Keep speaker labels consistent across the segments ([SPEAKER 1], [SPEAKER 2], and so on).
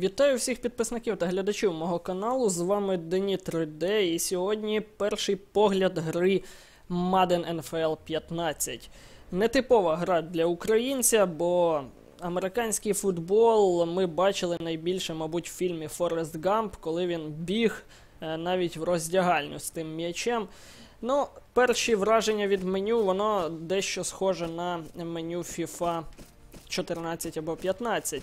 [SPEAKER 1] Вітаю всіх підписників та глядачів мого каналу. З вами Дені 3D і сьогодні перший погляд гри Madden NFL 15. Нетипова гра для українця, бо американський футбол ми бачили найбільше, мабуть, в фільмі Форест Гамп, коли він біг е, навіть в роздягальню з тим м'ячем. Ну, перші враження від меню, воно дещо схоже на меню FIFA 14 або 15.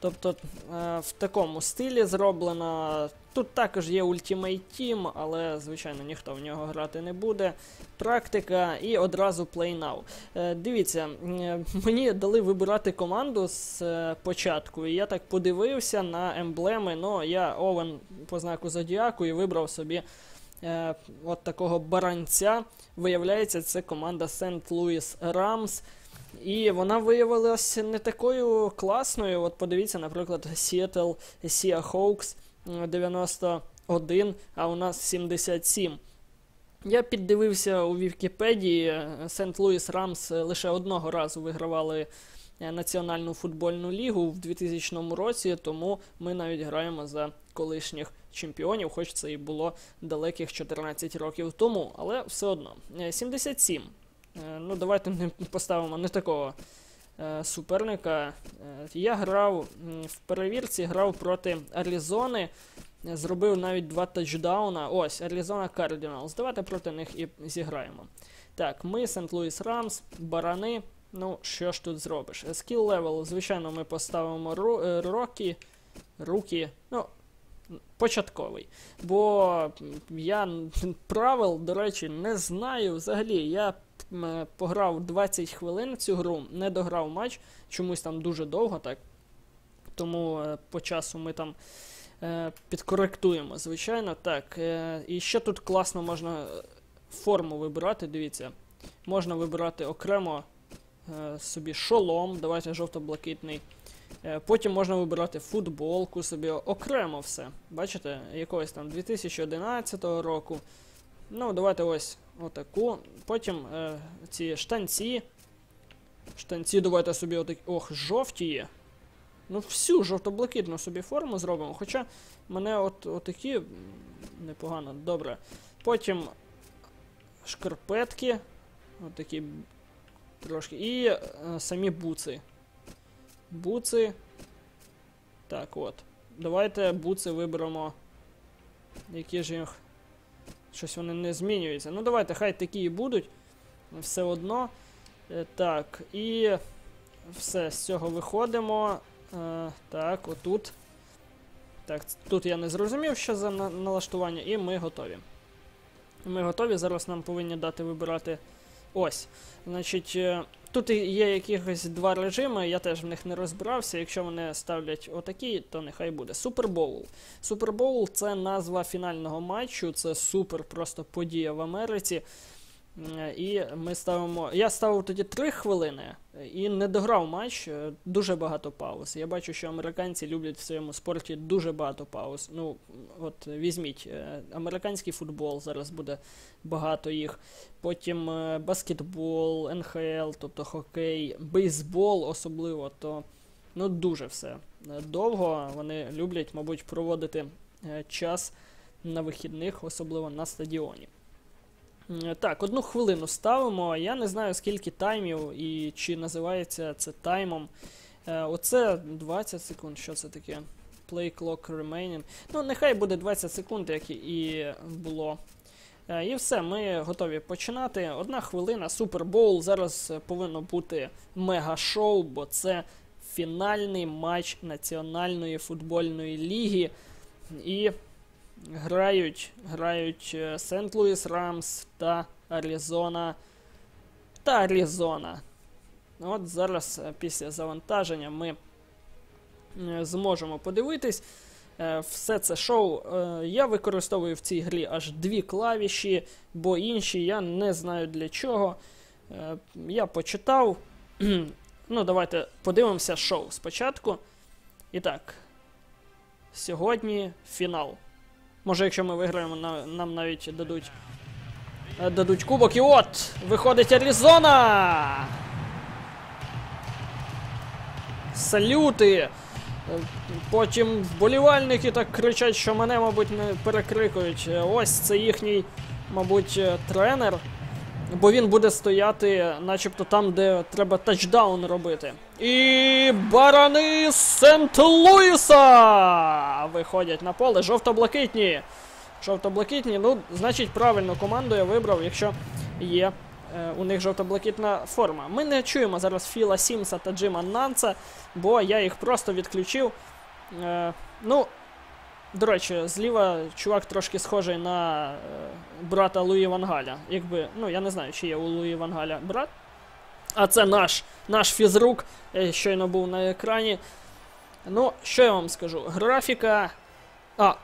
[SPEAKER 1] Тобто е, в такому стилі зроблено. Тут також є Ultimate Team, але, звичайно, ніхто в нього грати не буде. Практика і одразу Play Now. Е, Дивіться, е, мені дали вибирати команду з початку, і я так подивився на емблеми. Ну, я Овен по знаку Зодіаку і вибрав собі от такого баранця. Виявляється, це команда St. Louis Rams. І вона виявилася не такою класною. От подивіться, наприклад, Seattle м, 91, а у нас 77. Я піддивився у Вікіпедії, St. Louis Rams лише одного разу вигравали е, Національну футбольну лігу в 2000 році, тому ми навіть граємо за колишніх чемпіонів, хоч це і було далеких 14 років тому, але все одно. Е, 77. Е, Ну, давайте не поставимо не такого е, суперника. Е, я грав в перевірці, грав проти Аризони, зробив навіть два тачдауна. Ось, Аризона Cardinals. Давайте проти них і зіграємо. Так, ми St. Louis Rams, барани. Ну, що ж тут зробиш? Скіл левел, звичайно, ми поставимо рокі, руки. Ну, початковий. Бо я правил, до речі, не знаю взагалі. Я пограв 20 хвилин цю гру, не дограв матч, чомусь там дуже довго так. Тому е, по часу ми там е, підкоректуємо, звичайно. Так. Е, і ще тут класно можна е, форму вибирати, дивіться. Можна вибирати окремо е, собі шолом, давайте жовто-блакитний. Е, Потім можна вибирати футболку собі окремо все. Бачите, якогось там 2011 року. Ну, давайте ось отаку. Потім е, ці штанці. Штанці давайте собі отакі. Ох, жовті є. Ну, всю жовто-блакитну собі форму зробимо. Хоча мене от отакі непогано, добре. Потім шкарпетки. Отакі трошки. І е, самі буци. Буци. Так, от. Давайте буци виберемо. Які ж їх. Щось вони не змінюються. Ну давайте, хай такі і будуть. Все одно. Е, Так, і все, з цього виходимо. Е, так, отут. Так, тут я не зрозумів, що за налаштування, і ми готові. Ми готові. Зараз нам повинні дати вибирати. Ось. Значить, е, тут є якихось два режими, я теж в них не розбирався. Якщо вони ставлять отакі, то нехай буде. Супербоул. Супербоул це назва фінального матчу, це супер просто подія в Америці. М, І ми ставимо. Я ставив тоді 3 хвилини е, і не дограв матч, е, дуже багато пауз. Я бачу, що американці люблять в своєму спорті дуже багато пауз. Ну, от візьміть, е, американський футбол зараз буде багато їх. Потім е, баскетбол, НХЛ, тобто хокей, бейсбол особливо, то ну дуже все е, довго. Вони люблять, мабуть, проводити е, час на вихідних, особливо на стадіоні. М, Так, одну хвилину ставимо. Я не знаю, скільки таймів і чи називається це таймом. Е, Оце 20 секунд, що це таке? Play clock remaining. Ну, нехай буде 20 секунд, як і було. Е, І все, ми готові починати. Одна хвилина, Супербоул. Зараз е, повинно бути мега-шоу, бо це фінальний матч Національної футбольної ліги. І грають, грають Сент-Луіс Рамс та Аризона. Та Аризона. От зараз е, після завантаження ми е, зможемо подивитись. Е, Все це шоу. Я використовую в цій грі аж дві клавіші, бо інші я не знаю для чого. Я почитав. Ну, давайте подивимося шоу спочатку. І так. Сьогодні фінал. Може, якщо ми виграємо, нам навіть дадуть. е, Дадуть кубок. І от! Виходить Аризона! Салюти! Е, Потім вболівальники так кричать, що мене, мабуть, не перекрикують. Е, Ось це їхній, мабуть, тренер. Бо він буде стояти, начебто там, де треба тачдаун робити. І барани Сент-Луіса виходять на поле. Жовто-блакитні. Жовто-блакитні, ну, значить, правильно команду я вибрав, якщо є е, у них жовто-блакитна форма. Ми не чуємо зараз Філа Сімса та Джима Нанца, бо я їх просто відключив. Е, ну, до речі, зліва чувак трошки схожий на е, брата Луї Вангаля. Якби, ну я не знаю, чи є у Луї Вангаля брат. А це наш, наш фізрук, е, щойно був на екрані. Ну, що я вам скажу? Графіка. А.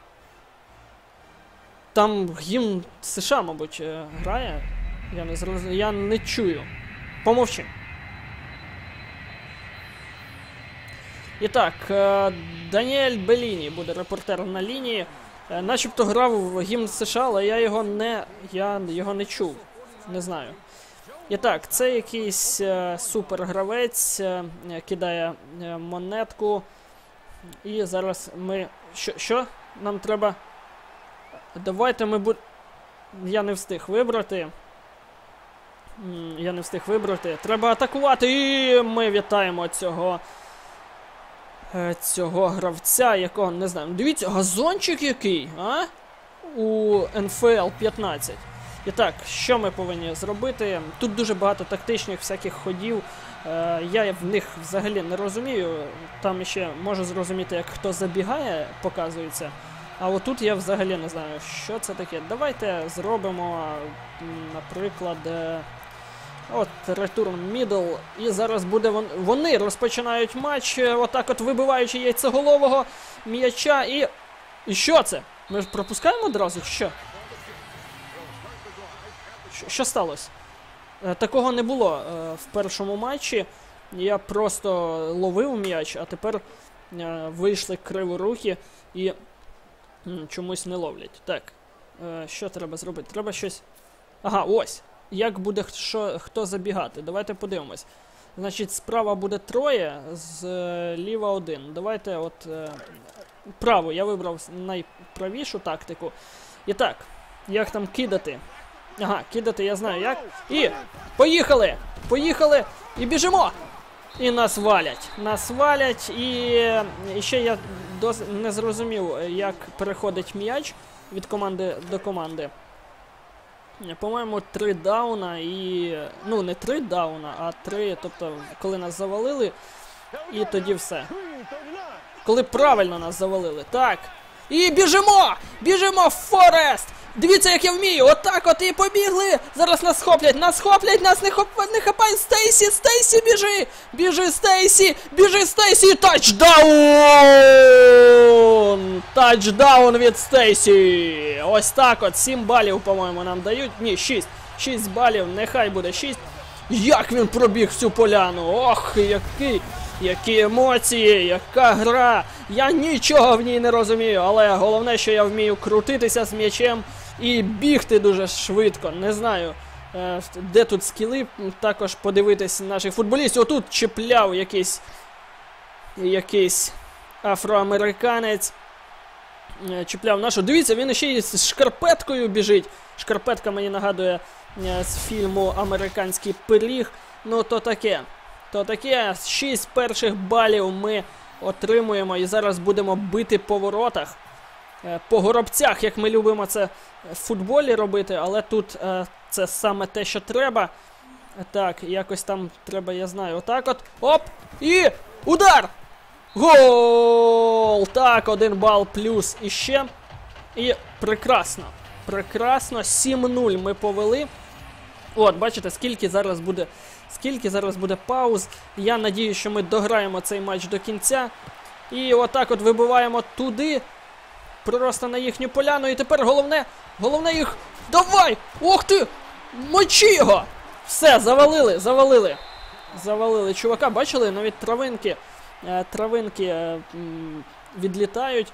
[SPEAKER 1] Там гімн США, мабуть, е, грає. Я не зроз... Я не чую. Помовчи. І так, е, Даніель Беліні буде репортер на лінії. Е, Начебто грав в гімн США, але я його не. Я його не чув. Не знаю. І так, це якийсь е, супергравець, е, кидає е, монетку. І зараз ми. Що? Що? Нам треба. Давайте ми будемо. Я не встиг вибрати. Я не встиг вибрати. Треба атакувати. І ми вітаємо цього. Е, Цього гравця, якого не знаю. Дивіться, газончик який, а? У НФЛ 15. І так, що ми повинні зробити? Тут дуже багато тактичних всяких ходів. Е, я в них взагалі не розумію. Там ще можу зрозуміти, як хто забігає, показується. А отут я взагалі не знаю, що це таке. Давайте зробимо, наприклад, е, от return middle. І зараз буде вон... вони розпочинають матч, е, отак от вибиваючи яйцеголового м'яча. І. І що це? Ми ж пропускаємо одразу? чи Що? Що, що сталося? Е, Такого не було е, в першому матчі. Я просто ловив м'яч, а тепер вийшли криворухи і чомусь не ловлять. Так. Що треба зробити? Треба щось. Ага, ось. Як буде що, хто забігати? Давайте подивимось. Значить, справа буде троє, зліва один. Давайте от. Е, право, я вибрав найправішу тактику. І так, як там кидати? Ага, кидати я знаю як. І поїхали! Поїхали! І біжимо! І нас валять. Нас валять, і, ще я дос... не зрозумів, е, як переходить м'яч від команди до команди. По-моєму, три дауна і. Ну, не три дауна, а три, тобто, коли нас завалили, і тоді все. Коли правильно нас завалили. Так. І біжимо! Біжимо, Форест! Дивіться, як я вмію! Отак от і побігли! Зараз нас схоплять! Нас схоплять! Нас не хоп... не хапай! Стейсі! Стейсі, біжи! Біжи, Стейсі! Біжи, Стейсі! Тачдаун! Тачдаун від Стейсі! Ось так от, 7 балів, по-моєму, нам дають. Ні, 6. 6 балів, нехай буде 6. Як він пробіг всю поляну! Ох, який! Які емоції, яка гра! Я нічого в ній не розумію, але головне, що я вмію крутитися з м'ячем і бігти дуже швидко. Не знаю, е, де тут скіли, також подивитись наших футболістів. Отут чіпляв якийсь якийсь афроамериканець. Е, Чіпляв нашу. Дивіться, він ще й з шкарпеткою біжить. Шкарпетка мені нагадує е, з фільму Американський пиріг. Ну, то таке. То таке, 6 перших балів ми отримуємо і зараз будемо бити по воротах. Е, По горобцях, як ми любимо це в футболі робити, але тут е, це саме те, що треба. Е, Так, якось там треба, я знаю, отак от. Оп! І удар! Гол! Так, один бал плюс іще. І прекрасно. Прекрасно. 7-0 ми повели. От, бачите, скільки зараз буде. Скільки зараз буде пауз. Я надію, що ми дограємо цей матч до кінця. І отак от вибиваємо туди. Просто на їхню поляну. І тепер головне. Головне їх. Давай! Ох ти! Мочи його! Все, завалили, завалили. Завалили чувака, бачили, навіть травинки. Е, травинки е, відлітають.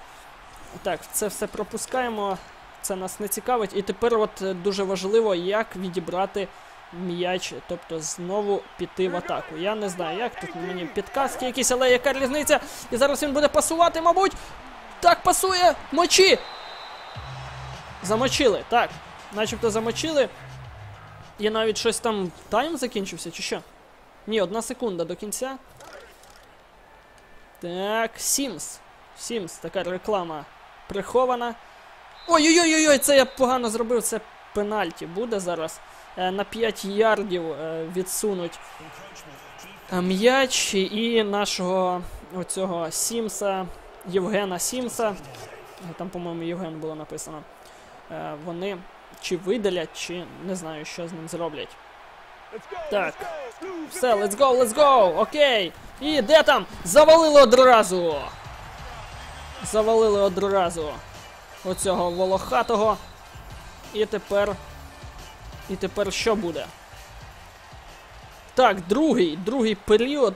[SPEAKER 1] Так, це все пропускаємо. Це нас не цікавить. І тепер от е, дуже важливо, як відібрати м'яч, тобто знову піти в атаку. Я не знаю, як тут мені підказки якісь, але яка різниця? І зараз він буде пасувати, мабуть. Так, пасує! Мочі! Замочили, так. Начебто замочили. І навіть щось там тайм закінчився, чи що? Ні, одна секунда до кінця. Так, Сімс. Сімс, така реклама прихована. Ой-ой-ой, ой це я погано зробив. Це пенальті буде зараз. Е, на 5 ярдів е, відсунуть е, м'яч і нашого оцього Сімса, Євгена Сімса. Там, по-моєму, Євген було написано. Е, вони чи видалять, чи не знаю, що з ним зроблять. Так. Все, let's go, let's go! Окей! І де там? Завалили одразу! Завалили одразу оцього волохатого. І тепер. І тепер що буде? Так, другий, другий період.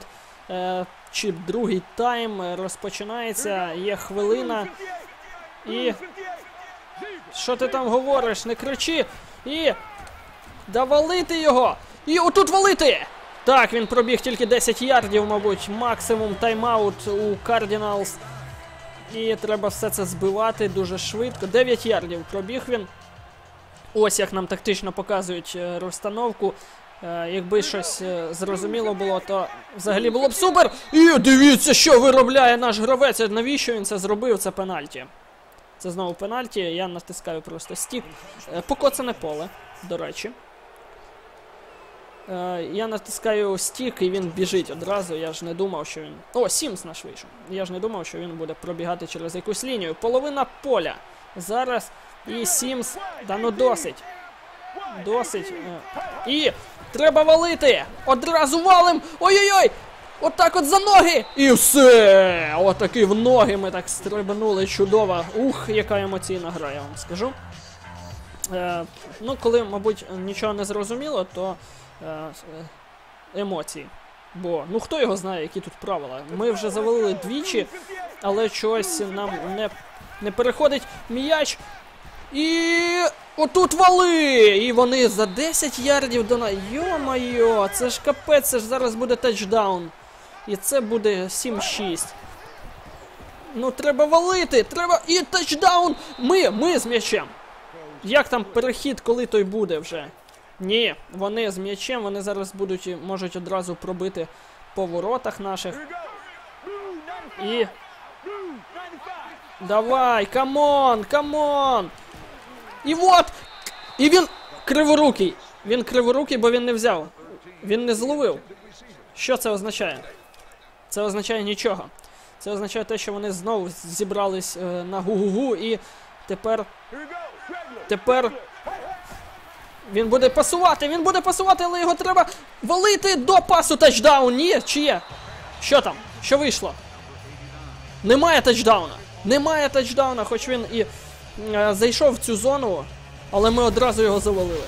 [SPEAKER 1] Е, чи другий тайм е, розпочинається. Є хвилина. І. Що ти там говориш? Не кричи! І. Да валити його! І отут валити! Так, він пробіг тільки 10 ярдів, мабуть, максимум тайм-аут у Cardinals. І треба все це збивати дуже швидко. 9 ярдів пробіг він. Ось як нам тактично показують е, розстановку. Е, якби щось е, зрозуміло було, то взагалі було б супер. І дивіться, що виробляє наш гравець. Навіщо він це зробив? Це пенальті. Це знову пенальті. Я натискаю просто стік. Е, покоцане поле, до речі. Е, я натискаю стік і він біжить одразу. Я ж не думав, що він. О, Сімс наш вийшов. Я ж не думав, що він буде пробігати через якусь лінію. Половина поля. Зараз. І Сімс. Да ну досить. Досить. Е. І треба валити! Одразу валим! Ой-ой-ой! Отак от за ноги! І все! Отаки в ноги ми так стрибнули. Чудово. Ух, яка емоційна гра, я вам скажу. Е, ну, коли, мабуть, нічого не зрозуміло, то е, е, емоції. Бо ну хто його знає, які тут правила. Ми вже завалили двічі, але чогось нам не, не переходить м'яч. І отут вали! І вони за 10 ярдів до нас. Йо-майо, це ж капець, це ж зараз буде тачдаун. І це буде 7-6. Ну, треба валити! Треба. І тачдаун! Ми, ми з м'ячем. Як там перехід, коли той буде вже? Ні, вони з м'ячем, вони зараз будуть можуть одразу пробити по воротах наших. І. Давай, камон, камон! І от! І він криворукий. Він криворукий, бо він не взяв. Він не зловив. Що це означає? Це означає нічого. Це означає те, що вони знову зібрались е, на гу-гу-гу і тепер. Тепер. Він буде пасувати, він буде пасувати, але його треба валити до пасу тачдаун. Ні, чи є? Що там? Що вийшло? Немає тачдауна. Немає тачдауна, хоч він і зайшов в цю зону, але ми одразу його завалили.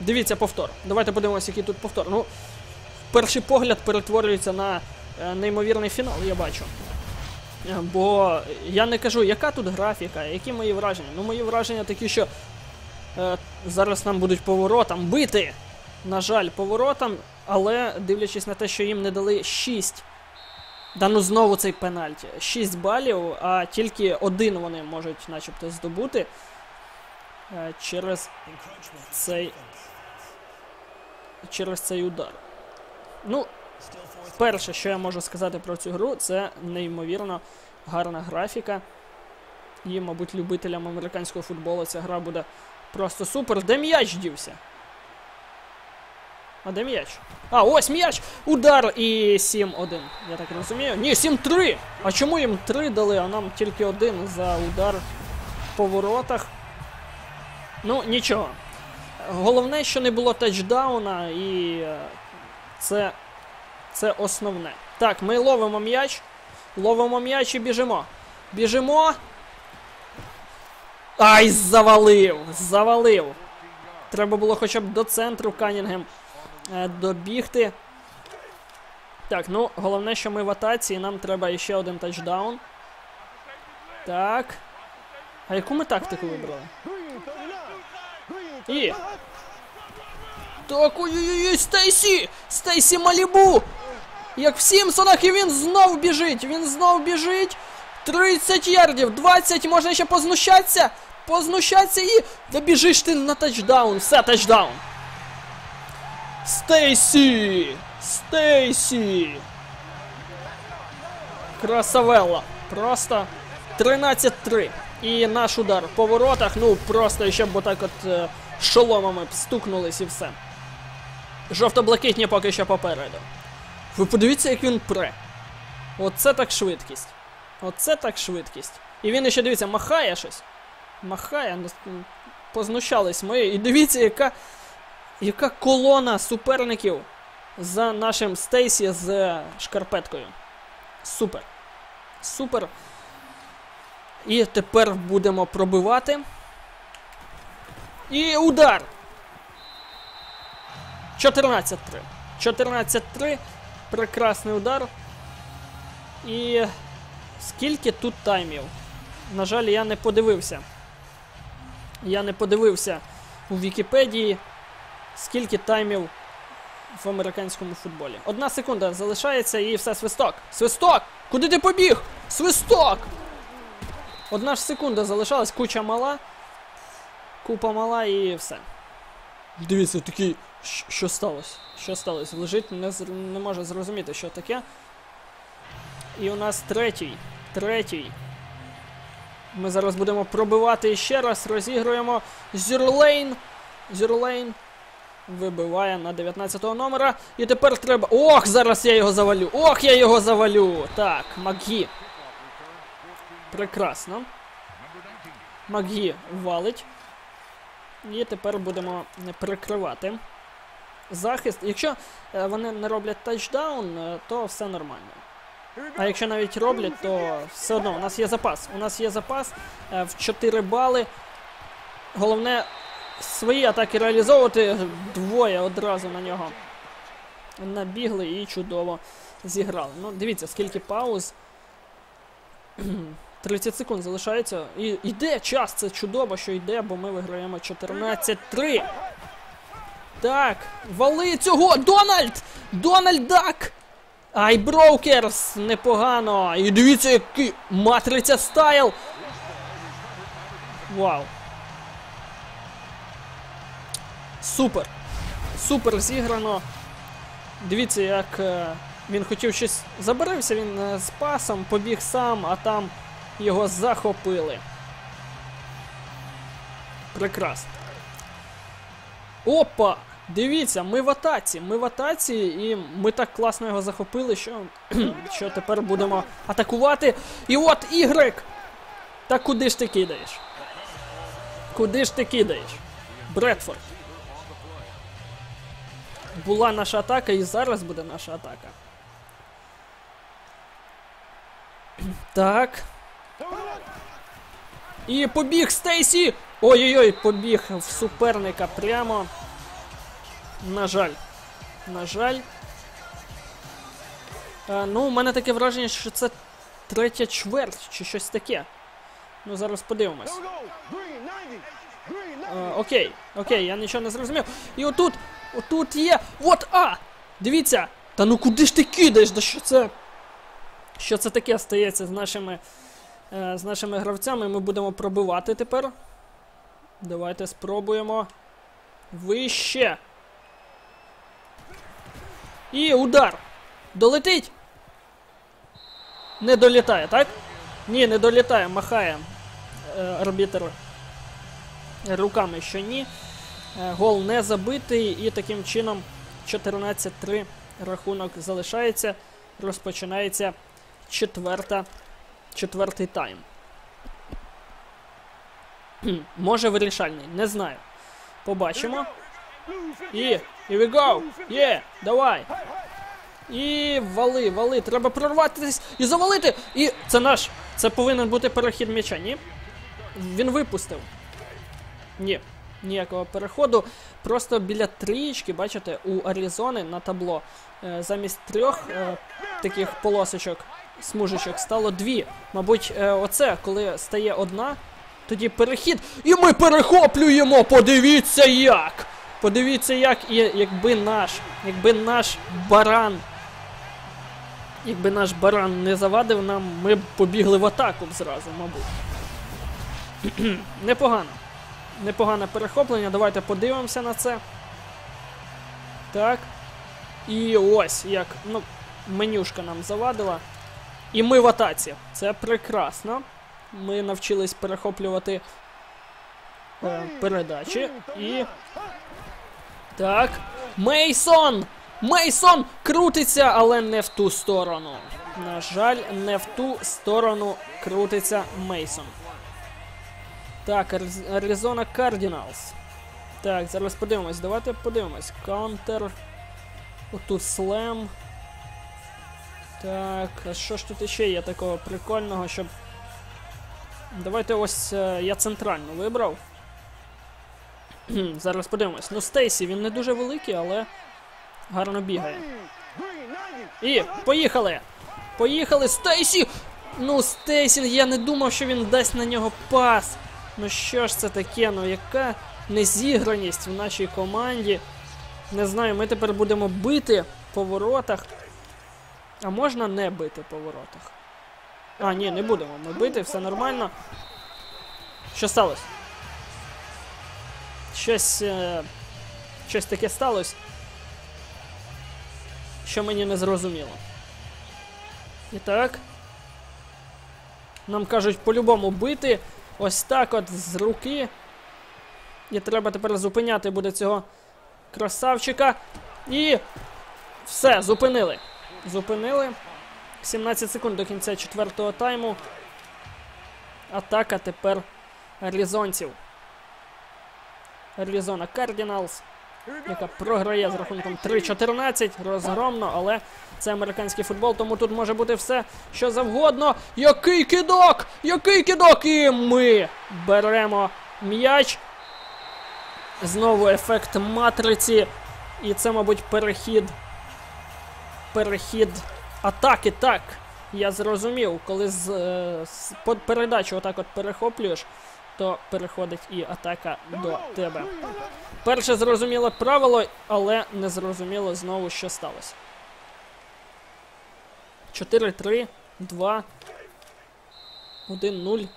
[SPEAKER 1] Дивіться повтор. Давайте подивимося, який тут повтор. Ну, перший погляд перетворюється на е, неймовірний фінал, я бачу. Е, Бо я не кажу, яка тут графіка, які мої враження. Ну, мої враження такі, що е, зараз нам будуть поворотам бити. На жаль, поворотам, але дивлячись на те, що їм не дали 6. Да ну знову цей пенальті. 6 балів, а тільки один вони можуть начебто здобути е, через цей. Через цей удар. Ну, перше, що я можу сказати про цю гру, це неймовірно гарна графіка. І, мабуть, любителям американського футболу ця гра буде просто супер. Де м'яч дівся? А де м'яч? А, ось м'яч! Удар і 7-1. Я так розумію. Ні, 7-3! А чому їм 3 дали, а нам тільки один за удар по воротах? Ну, нічого. Головне, що не було тачдауна, і е, це, це основне. Так, ми ловимо м'яч. Ловимо м'яч і біжимо. Біжимо. Ай, завалив! Завалив! Треба було хоча б до центру Канінгем добігти. Так, ну, головне, що ми в атаці, і нам треба іще один тачдаун. Так. А яку ми тактику вибрали? І. Так, ой-ой-ой, Стейсі! Стейсі Малібу! Як в Сімпсонах, і він знов біжить! Він знов біжить! 30 ярдів, 20, можна ще познущатися! Познущатися і. Да біжиш ти на тачдаун! Все, тачдаун! Стейсі! Стейсі! Красавелла! Просто 13-3. І наш удар по воротах, ну просто ще б отак от е, шоломами б стукнулись і все. Жовто-блакитні поки що попереду. Ви подивіться, як він пре. Оце так швидкість. Оце так швидкість. І він ще дивіться, махає щось. Махає, ну, познущались ми. І дивіться, яка, яка колона суперників за нашим Стейсі з е, шкарпеткою. Супер. Супер. І тепер будемо пробивати. І удар! 14-3. 14-3. Прекрасний удар. І скільки тут таймів? На жаль, я не подивився. Я не подивився у Вікіпедії, скільки таймів в американському футболі. Одна секунда залишається і все свисток. Свисток! Куди ти побіг? Свисток! Одна ж секунда залишалась, куча мала. Купа мала і все. Дивіться, такий. Що сталося? Що сталося? Лежить, не, не може зрозуміти, що таке. І у нас третій. Третій. Ми зараз будемо пробивати ще раз. Розігруємо Зюрлейн. Зюрлейн вибиває на 19-го номера. І тепер треба. Ох, зараз я його завалю! Ох, я його завалю! Так, Макгі. Прекрасно. Макгі валить. І тепер будемо прикривати захист. Якщо е, вони не роблять тачдаун, е, то все нормально. А якщо навіть роблять, то все одно у нас є запас. У нас є запас е, в 4 бали. Головне свої атаки реалізовувати. Двоє одразу на нього набігли і чудово зіграли. Ну, дивіться, скільки пауз. 30 секунд залишається. І йде час, це чудово, що йде, бо ми виграємо 14-3. Так, вали цього! Дональд! Дональд Дак! Ай, Брокерс! Непогано! І дивіться, який матриця стайл! Вау! Супер! Супер зіграно! Дивіться, як е, він хотів щось. Забарився він е, з пасом, побіг сам, а там його захопили. Прекрасно. Опа! Дивіться, ми в атаці. Ми в атаці, і ми так класно його захопили, що, що тепер будемо атакувати. І от Y! Та куди ж ти кидаєш? Куди ж ти кидаєш? Бредфорд. Була наша атака і зараз буде наша атака. Так. І побіг Стейсі! Ой-ой-ой, побіг в суперника прямо. На жаль. На жаль. Е, ну, у мене таке враження, що це третя чверть чи щось таке. Ну, зараз подивимось. Е, окей, окей, я нічого не зрозумів. І отут, отут є. От, а! Дивіться! Та ну куди ж ти кидаєш? Да що це? Що це таке стається з нашими, е, з нашими гравцями? Ми будемо пробивати тепер. Давайте спробуємо. Вище. І удар. Долетить. Не долітає, так? Ні, не долітає, махає е, арбітер руками, що ні. Е, гол не забитий, і таким чином 14-3 рахунок залишається. Розпочинається четверта, четвертий тайм. Може вирішальний, не знаю. Побачимо. І here we go! Є, давай! І вали, вали, треба прорватися і завалити! І це наш. Це повинен бути перехід м'яча, ні? Він випустив. Ні, ніякого переходу. Просто біля трієчки, бачите, у Аризони на табло е, замість трьох е, таких полосочок, смужечок, стало дві. Мабуть, е, оце, коли стає одна, тоді перехід. І ми перехоплюємо! Подивіться як! Подивіться, як і якби наш, якби наш баран. Якби наш баран не завадив нам, ми б побігли в атаку зразу, мабуть. Непогано. Непогане перехоплення. Давайте подивимося на це. Так. І ось як. Ну, менюшка нам завадила. І ми в атаці. Це прекрасно. Ми навчились перехоплювати е, передачі. І. Так. Мейсон! Мейсон крутиться, але не в ту сторону. На жаль, не в ту сторону крутиться Мейсон. Так, Аризона Кардіналс. Так, зараз подивимось. Давайте подивимось. Каунтер. Отут слем. Так, а що ж тут ще є такого прикольного, щоб. Давайте ось е, я центральну вибрав. Зараз подивимось. Ну, Стейсі, він не дуже великий, але гарно бігає. І поїхали! Поїхали! Стейсі! Ну, Стейсі, я не думав, що він дасть на нього пас. Ну що ж це таке? Ну яка незіграність в нашій команді? Не знаю, ми тепер будемо бити по воротах. А можна не бити по воротах? А, ні, не будемо. Ми бити, все нормально. Що сталося? Щось. Е... Щось таке сталося. Що мені не зрозуміло. І так. Нам кажуть по-любому бити. Ось так от з руки. І треба тепер зупиняти буде цього красавчика. І. Все, зупинили. Зупинили. 17 секунд до кінця четвертого тайму. Атака тепер аризонців. Аризона Кардіналс, яка програє з рахунком 3-14. Розгромно, але це американський футбол, тому тут може бути все, що завгодно. Який кидок! Який кидок! І ми беремо м'яч. Знову ефект матриці. І це, мабуть, перехід. Перехід атаки. Так. Я зрозумів, коли з, е, з передачу отак от перехоплюєш, то переходить і атака до тебе. Перше зрозуміле правило, але не зрозуміло знову, що сталося. 4-3, 2, 1-0.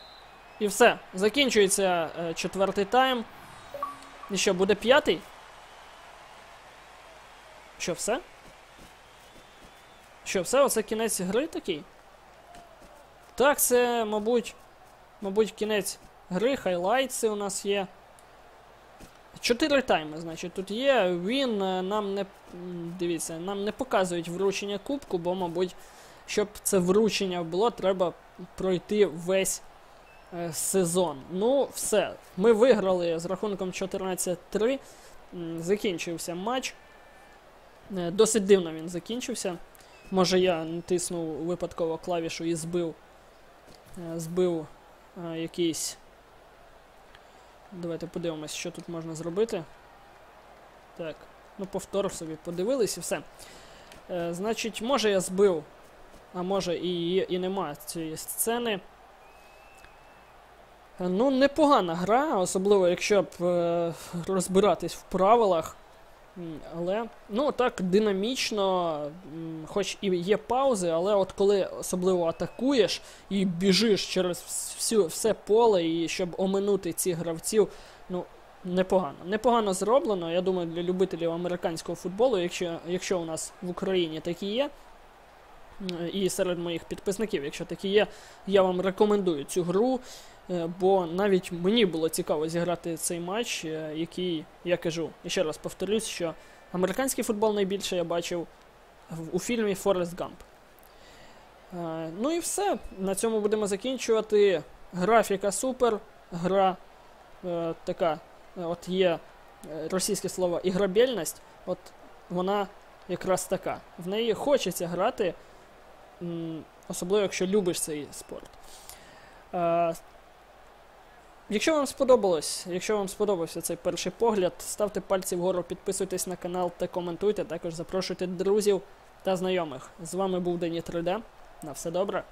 [SPEAKER 1] І все. Закінчується е, четвертий тайм. І що, буде п'ятий? Що, все? Що, все? Оце кінець гри такий? Так, це, мабуть, мабуть, кінець гри, хайлайтси у нас є. Чотири тайми, значить, тут є. Він е, нам не. Дивіться, нам не показують вручення кубку, бо, мабуть, щоб це вручення було, треба пройти весь е, сезон. Ну, все. Ми виграли з рахунком 14-3. Закінчився матч. Е, досить дивно він закінчився. Може я натиснув випадково клавішу і збив. Е, збив е, якийсь. Давайте подивимось, що тут можна зробити. Так, ну повтор собі подивились і все. Е, Значить, може я збив, а може і і нема цієї сцени. Е, ну, непогана гра, особливо якщо б е, розбиратись в правилах. Але, ну так, динамічно, хоч і є паузи, але от коли особливо атакуєш і біжиш через всю, все поле, і щоб оминути цих гравців, ну, непогано. Непогано зроблено. Я думаю, для любителів американського футболу, якщо, якщо у нас в Україні такі є. І серед моїх підписників, якщо такі є, я вам рекомендую цю гру. Е, бо навіть мені було цікаво зіграти цей матч, е, який я кажу, ще раз повторюсь, що американський футбол найбільше я бачив у фільмі Форест Гамп. Е, ну і все. На цьому будемо закінчувати. Графіка супер, гра е, така, от є російське слово іграбельність, от вона якраз така. В неї хочеться грати, особливо якщо любиш цей спорт. Якщо вам сподобалось, якщо вам сподобався цей перший погляд, ставте пальці вгору, підписуйтесь на канал та коментуйте. Також запрошуйте друзів та знайомих. З вами був Дені 3D. На все добре.